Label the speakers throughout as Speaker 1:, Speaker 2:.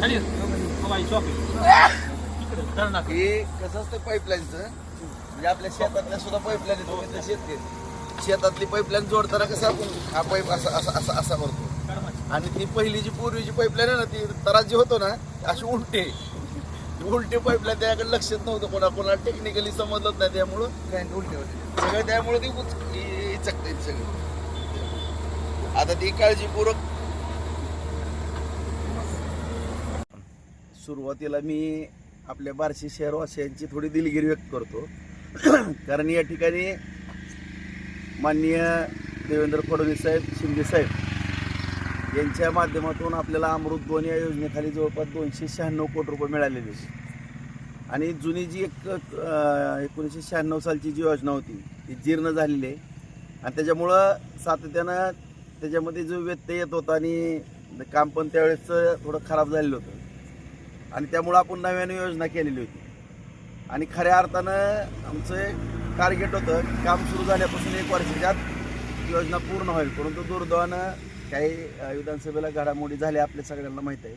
Speaker 1: खाली. हो
Speaker 2: कसं असतं पाईपलाईनचं म्हणजे आपल्या शेतातल्या सुद्धा पाईपलाईन शेतकरी शेतातली पाईपलाईन जोडताना कसं आपण हा पाईप असा असा असा असा भरतो. आणि ती पहिली जी पूर्वीची पाईपलाईन आहे ना ती तरात जी होतो ना अशी उलटे. उलटे पाईपलाईन त्याकडे लक्षात नव्हतं कोणा कोणाला. टेक्निकली समजलंच नाही त्यामुळं. काय उलटे होते. सगळं त्यामुळे ती इचकते सगळं. आता ती काळजीपूर्वक सुरुवातीला मी आपल्या बार्शी शहरवासियांची थोडी दिलगिरी व्यक्त करतो. कारण या ठिकाणी माननीय देवेंद्र फडणवीस साहेब शिंदे साहेब यांच्या माध्यमातून आपल्याला अमृत दोन या योजनेखाली जवळपास दोनशे शहाण्णव कोटी रुपये मिळालेले आणि जुनी जी एक एकोणीसशे शहाण्णव सालची जी योजना होती ती जीर्ण झालेली आहे. आणि त्याच्यामुळं सातत्यानं त्याच्यामध्ये जो व्यत्यय येत होता आणि काम पण त्यावेळेस थोडं खराब झालेलं होतं. आणि त्यामुळं आपण नव्याने योजना केलेली होती. आणि खऱ्या अर्थानं आमचं टार्गेट होतं की काम सुरू झाल्यापासून एक वर्षाच्या आत योजना पूर्ण होईल. परंतु दुर्दैवानं काही विधानसभेला घडामोडी झाल्या आपल्या सगळ्यांना माहीत आहे.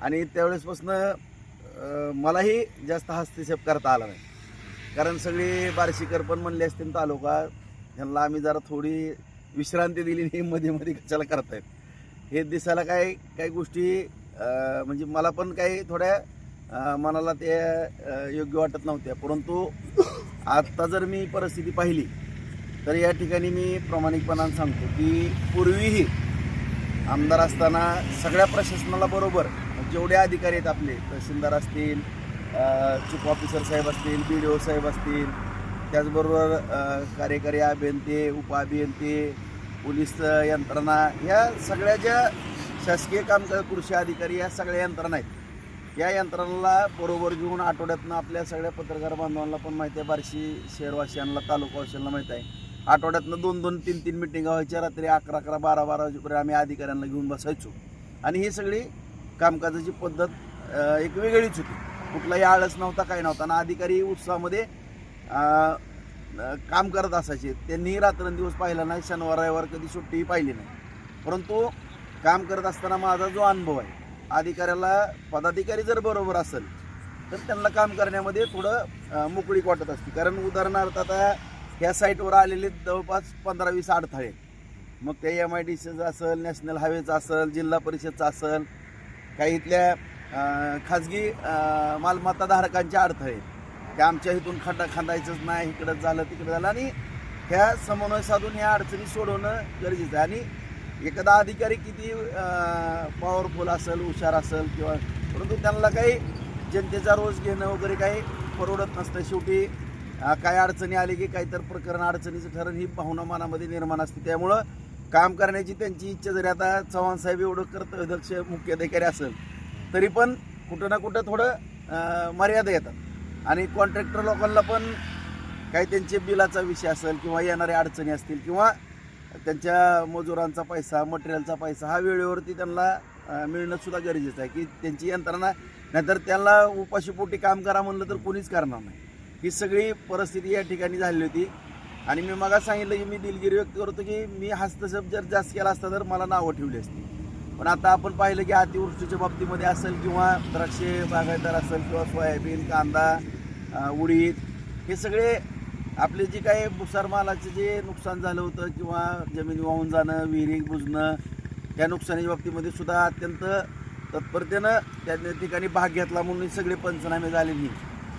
Speaker 2: आणि त्यावेळेसपासनं मलाही जास्त हस्तक्षेप करता आला नाही. कारण सगळी बार्शीकर पण म्हणले असतील तालुका ह्यांना आम्ही जरा थोडी विश्रांती दिली नाही मध्ये मध्ये कशाला करतायत? हे दिसायला काय काही गोष्टी म्हणजे मला पण काही थोड्या मनाला ते योग्य वाटत नव्हत्या परंतु आत्ता जर मी परिस्थिती पाहिली तर या ठिकाणी मी प्रामाणिकपणानं सांगतो की पूर्वीही आमदार असताना सगळ्या प्रशासनाला बरोबर जेवढे अधिकारी आहेत आपले तहसीलदार असतील चीफ ऑफिसर साहेब असतील बी डी ओ साहेब असतील त्याचबरोबर कार्यकारी अभियंते उपअभियंते पोलीस यंत्रणा या सगळ्या ज्या शासकीय कामकाज कृषी अधिकारी या सगळ्या यंत्रणा आहेत. या यंत्रणाला बरोबर घेऊन आठवड्यातनं आपल्या सगळ्या पत्रकार बांधवांना पण माहिती आहे बार्शी शहरवासियांना तालुकावासियांना माहीत आहे. आठवड्यातनं दोन दोन तीन तीन मिटिंगा व्हायच्या रात्री अकरा अकरा बारा बारा वाजेपर्यंत आम्ही अधिकाऱ्यांना घेऊन बसायचो. आणि ही सगळी कामकाजाची पद्धत एक वेगळीच होती. कुठलाही आळस नव्हता काही नव्हता. आणि अधिकारी उत्साहामध्ये काम करत असायचे. त्यांनीही रात्रंदिवस पाहिला नाही शनिवार रविवार कधी सुट्टीही पाहिली नाही. परंतु काम करत असताना माझा जो अनुभव आहे अधिकाऱ्याला पदाधिकारी जर बरोबर असेल तर त्यांना काम करण्यामध्ये थोडं मोकळीक वाटत असते. कारण उदाहरणार्थ आता ह्या साईटवर आलेले जवळपास पंधरा वीस अडथळे मग ते एम आय डी सीचं असेल नॅशनल हायवेचं असेल जिल्हा परिषदचं असेल काही इथल्या खाजगी मालमत्ताधारकांचे अडथळे ते आमच्या इथून खड्डा खांदायचंच नाही इकडं झालं तिकडं झालं. आणि ह्या समन्वय साधून ह्या अडचणी सोडवणं गरजेचं आहे. आणि एखादा अधिकारी किती पॉवरफुल असेल हुशार असेल किंवा परंतु त्यांना काही जनतेचा रोज घेणं वगैरे काही परवडत नसतं. शेवटी काय अडचणी आली की काहीतर प्रकरण अडचणीचं ठरण ही भावना मनामध्ये निर्माण असते. त्यामुळं काम करण्याची त्यांची इच्छा जरी आता चव्हाण साहेब एवढं कर्तव्यदक्ष मुख्याधिकारी असेल तरी पण कुठं ना कुठं थोडं मर्यादा येतात. आणि कॉन्ट्रॅक्टर लोकांना पण काही त्यांचे बिलाचा विषय असेल किंवा येणाऱ्या अडचणी असतील किंवा त्यांच्या मजुरांचा पैसा मटेरियलचा पैसा हा वेळेवरती त्यांना मिळणंसुद्धा मिळणं सुद्धा गरजेचं आहे. की त्यांची यंत्रणा नाहीतर त्यांना उपाशीपोटी काम करा म्हणलं तर कोणीच करणार नाही. ही सगळी परिस्थिती या ठिकाणी झालेली होती. आणि मी मगा सांगितलं की मी दिलगिरी व्यक्त करतो की मी हस्तक्षेप जर जास्त केला असता तर मला नावं ठेवली असती. पण आता आपण पाहिलं की अतिवृष्टीच्या बाबतीमध्ये असेल किंवा द्राक्षे बागायतदार असेल किंवा सोयाबीन कांदा उडीद हे सगळे आपले जे काही भुसार मालाचे जे नुकसान झालं होतं किंवा जमीन वाहून जाणं विहिरी बुजणं त्या नुकसानीच्या बाबतीमध्ये सुद्धा अत्यंत तत्परतेनं त्या ठिकाणी भाग घेतला म्हणून सगळे पंचनामे झालेली.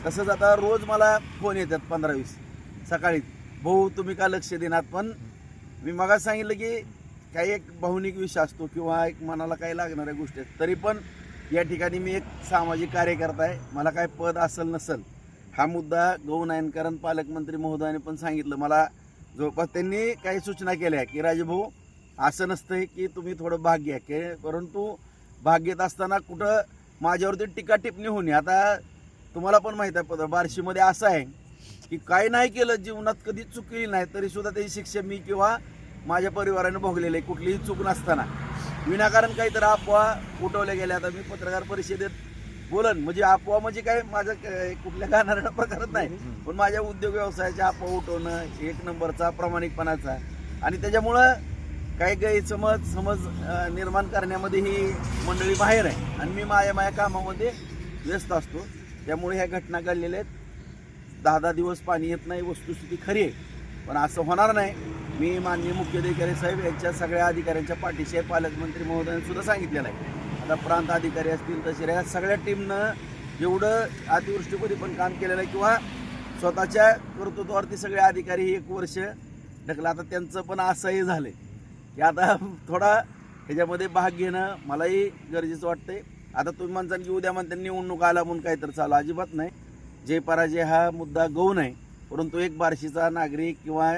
Speaker 2: तसंच आता रोज मला फोन येतात पंधरा वीस सकाळी. भाऊ तुम्ही का लक्ष देणार? पण मी मागास सांगितलं की काही एक भावनिक विषय असतो किंवा एक मनाला काही लागणाऱ्या गोष्टी आहेत. तरी पण या ठिकाणी मी एक सामाजिक कार्यकर्ता आहे. मला काय पद असेल नसेल हा मुद्दा गौनायनकरण पालकमंत्री महोदयाने पण सांगितलं. मला जवळपास त्यांनी काही सूचना केल्या की राजभाऊ असं नसतंय की तुम्ही थोडं भाग घ्या की परंतु भाग घेत असताना कुठं माझ्यावरती टीका टिप्पणी होणे आता तुम्हाला पण माहीत आहे पद बार्शीमध्ये असं आहे की काय नाही केलं जीवनात कधी चूक केली नाही तरी सुद्धा त्याची शिक्षा मी किंवा माझ्या परिवाराने भोगलेली आहे कुठलीही चूक नसताना. विनाकारण काहीतरी अफवा उठवल्या गेल्या. आता मी पत्रकार परिषदेत बोलन म्हणजे अफवा म्हणजे काय माझं क- कुठल्या गाणाऱ्या प्रकारच नाही. पण माझ्या उद्योग व्यवसायाच्या अफवा उठवणं एक नंबरचा प्रामाणिकपणाचा. आणि त्याच्यामुळं काही गैरसमज समज अं, निर्माण करण्यामध्ये ही मंडळी बाहेर आहे. आणि मी माझ्या माझ्या कामामध्ये व्यस्त असतो. त्यामुळे ह्या घटना घडलेल्या आहेत. दहा दहा दिवस पाणी येत नाही वस्तुस्थिती खरी आहे. पण असं होणार नाही. मी माननीय मुख्याधिकारी साहेब यांच्या सगळ्या अधिकाऱ्यांच्या पाठीशी आहे. पालकमंत्री महोदयांनी सुद्धा सांगितलेलं आहे. आता प्रांत अधिकारी असतील तसे या सगळ्या टीमनं एवढं अतिवृष्टीमध्ये पण काम केलेलं आहे. किंवा स्वतःच्या कर्तृत्वावरती सगळे अधिकारी एक वर्ष ढकलं आता त्यांचं पण असंही झालं की आता थोडा ह्याच्यामध्ये भाग घेणं मलाही गरजेचं वाटतंय. आता तुम्ही म्हणता की उद्या म्हणता निवडणूक आला म्हणून काही तर चालू. अजिबात नाही. जय पराजय हा मुद्दा गौण आहे. परंतु एक बार्शीचा नागरिक किंवा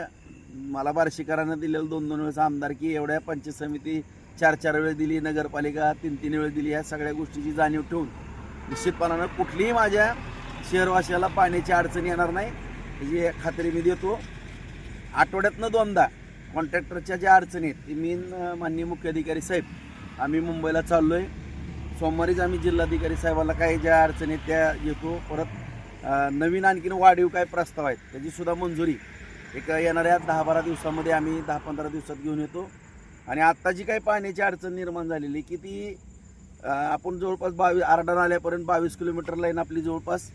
Speaker 2: मला बार्शीकरांना दिलेलं दोन दोन वेळेस आमदारकी एवढ्या पंचायत समिती चार चार वेळ दिली नगरपालिका तीन तीन वेळ दिली या सगळ्या गोष्टीची जाणीव ठेवून निश्चितपणानं कुठलीही माझ्या शहरवासियाला पाण्याची अडचण येणार नाही. याची खात्री मी देतो. आठवड्यातनं दोनदा कॉन्ट्रॅक्टरच्या ज्या अडचणी आहेत ती मी माननीय मुख्याधिकारी साहेब आम्ही मुंबईला चाललो आहे सोमवारीच आम्ही जिल्हाधिकारी साहेबाला काही ज्या अडचणी आहेत त्या घेतो परत नवीन आणखीन वाढीव काय प्रस्ताव आहेत त्याची सुद्धा मंजुरी. एक येणाऱ्या दहा बारा दिवसामध्ये आम्ही दहा पंधरा दिवसात घेऊन येतो. आणि आत्ता जी काही पाण्याची अडचण निर्माण झालेली की ती आपण जवळपास बावीस आरडा नाल्यापर्यंत बावीस किलोमीटर लाईन आपली जवळपास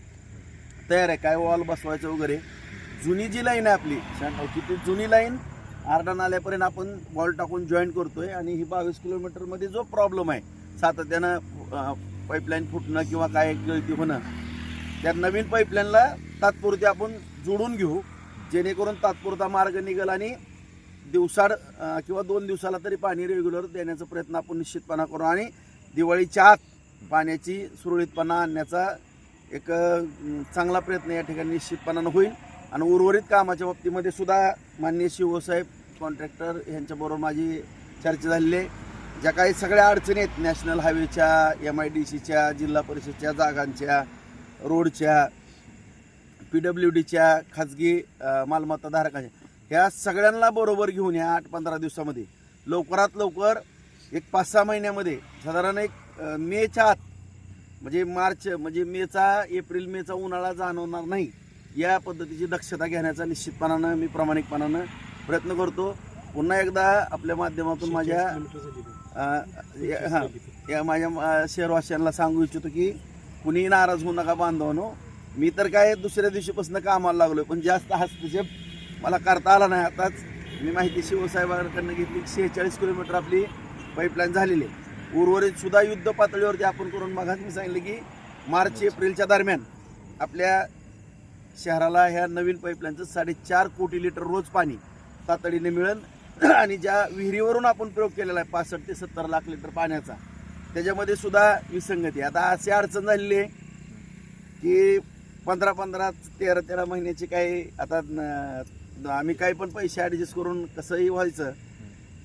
Speaker 2: तयार आहे. काय वॉल बसवायचं वगैरे. जुनी जी लाईन आहे आपली शहाण्णव की ती जुनी लाईन आरडा नाल्यापर्यंत आपण वॉल टाकून जॉईन करतोय आणि ही बावीस किलोमीटरमध्ये जो प्रॉब्लेम आहे सातत्यानं पाईपलाईन फुटणं किंवा काय गळती होणं त्या नवीन पाईपलाईनला तात्पुरती आपण जोडून घेऊ जेणेकरून तात्पुरता मार्ग निघेल आणि दिवसाड किंवा दोन दिवसाला तरी पाणी रेग्युलर देण्याचा प्रयत्न आपण निश्चितपणा करू. आणि दिवाळीच्या आत पाण्याची सुरळीतपणा आणण्याचा एक चांगला प्रयत्न या ठिकाणी निश्चितपणानं होईल. आणि उर्वरित कामाच्या बाबतीमध्ये सुद्धा माननीय शिवसाहेब कॉन्ट्रॅक्टर यांच्याबरोबर माझी चर्चा झालेली आहे. ज्या काही सगळ्या अडचणी आहेत नॅशनल हायवेच्या एम आय डी सीच्या जिल्हा परिषदच्या जागांच्या रोडच्या पी डब्ल्यू डीच्या खाजगी अ, मालमत्ताधारकांच्या ह्या सगळ्यांना बरोबर घेऊन या आठ पंधरा दिवसामध्ये. लवकरात लवकर एक पाच सहा महिन्यामध्ये साधारण एक मेच्या आत म्हणजे मार्च म्हणजे मेचा एप्रिल मेचा उन्हाळा जाणवणार नाही या पद्धतीची दक्षता घेण्याचा निश्चितपणानं मी प्रामाणिकपणानं प्रयत्न करतो. पुन्हा एकदा आपल्या माध्यमातून माझ्या हां या माझ्या शहरवासियांना सांगू इच्छितो की कुणीही नाराज होऊ नका बांधवानो. मी तर काय दुसऱ्या दिवशीपासून कामाला लागलो पण जास्त हस्तक्षेप मला करता आला नाही. आताच मी माहिती शिवसाहेबांकडनं घेतली शेहेचाळीस किलोमीटर आपली पाईपलाईन झालेली आहे. उर्वरित सुद्धा युद्ध पातळीवरती आपण करून मगाच मी सांगितलं की मार्च एप्रिलच्या दरम्यान आपल्या शहराला ह्या नवीन पाईपलाईनचं साडेचार कोटी लिटर रोज पाणी तातडीने मिळेल. आणि ज्या विहिरीवरून आपण प्रयोग केलेला आहे पासष्ट ते सत्तर लाख लिटर पाण्याचा त्याच्यामध्ये सुद्धा विसंगती. आता अशी अडचण झालेली आहे की पंधरा पंधरा तेरा तेरा महिन्याची काही आता आम्ही काही पण पैसे ॲडजस्ट करून कसंही व्हायचं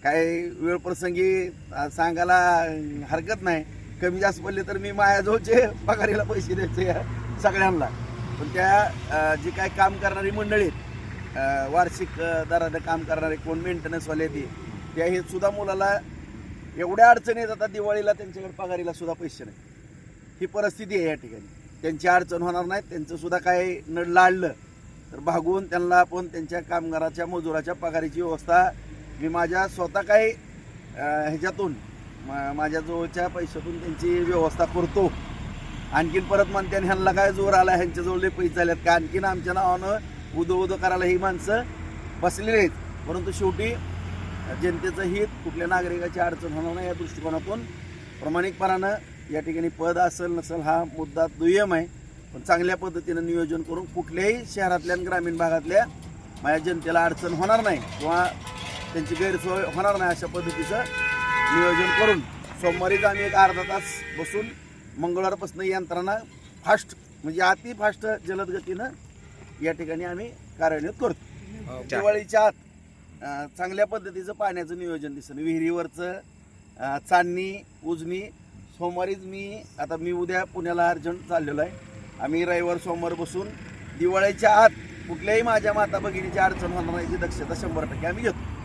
Speaker 2: काय वेळ प्रसंगी सांगायला हरकत नाही. कमी जास्त पडले तर मी माझ्याजवळचे पगारीला पैसे द्यायचे या सगळ्यांना. पण त्या जी काय काम करणारी मंडळी आहेत, वार्षिक अ, दरानं काम करणारे कोण मेंटेनन्सवाले ते त्या हे सुद्धा मुलाला एवढ्या अडचणी येतात आता दिवाळीला त्यांच्याकडे पगारीला सुद्धा पैसे नाही. ही परिस्थिती आहे या ठिकाणी. त्यांची अडचण होणार नाही त्यांचं सुद्धा काय न लाडलं तर भागून त्यांना आपण त्यांच्या कामगाराच्या मजुराच्या पगारीची व्यवस्था मी माझ्या स्वतः काही ह्याच्यातून मा- माझ्या जवळच्या पैशातून त्यांची व्यवस्था करतो. आणखीन परत म्हणते आणि ह्यांना काय जोर आला? ह्यांच्याजवळ लय पैसे झालेत का? आणखीन आमच्या नावानं उदो उदो करायला ही माणसं बसलेली आहेत. परंतु शेवटी जनतेचं हित कुठल्या नागरिकाची अडचण होणार नाही या दृष्टिकोनातून. प्रामाणिकपणानं या ठिकाणी पद असेल नसेल हा मुद्दा दुय्यम आहे. पण चांगल्या पद्धतीनं नियोजन करून कुठल्याही शहरातल्या आणि ग्रामीण भागातल्या माझ्या जनतेला अडचण होणार नाही किंवा त्यांची गैरसोय होणार नाही अशा पद्धतीचं नियोजन करून सोमवारीच आम्ही एक अर्धा तास बसून मंगळवारपासून यंत्रणा फास्ट म्हणजे अति फास्ट जलद गतीनं या ठिकाणी आम्ही कार्यान्वित करतो. दिवाळीच्या आत चांगल्या पद्धतीचं पाण्याचं नियोजन दिसेल. विहिरीवरचं चांदणी उजनी सोमवारीच मी आता मी उद्या पुण्याला अर्जंट चाललेलो आहे. आम्ही रविवार सोमवार बसून दिवाळीच्या आत कुठल्याही माझ्या माता भगिनीची अडचण होणार नाही दक्षता शंभर टक्के आम्ही घेतो.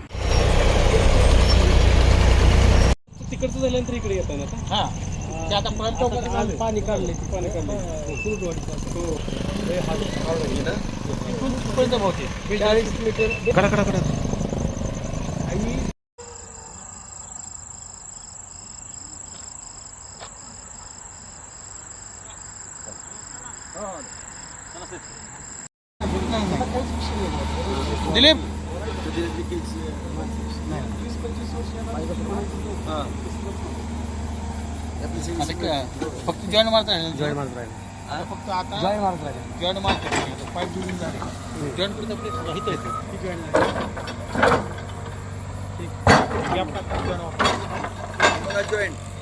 Speaker 3: तिकडचं झाल्यानंतर इकडे येतात आता?
Speaker 1: हा. ते आता झालं.
Speaker 3: पाणी काढले पाणी काढले हो.
Speaker 1: तिथपर्यंत बहुतेक
Speaker 3: चाळीस मीटर
Speaker 1: कडा कडा कडा चला साहेब. दिलीप? फक्त जॉईन मारता जॉईन मारता फक्त आता जॉईन मारता जॉईन मारता पाईप जोडून झाले जॉईन कुठे आपले राहित येते जॉईन
Speaker 2: जॉईंट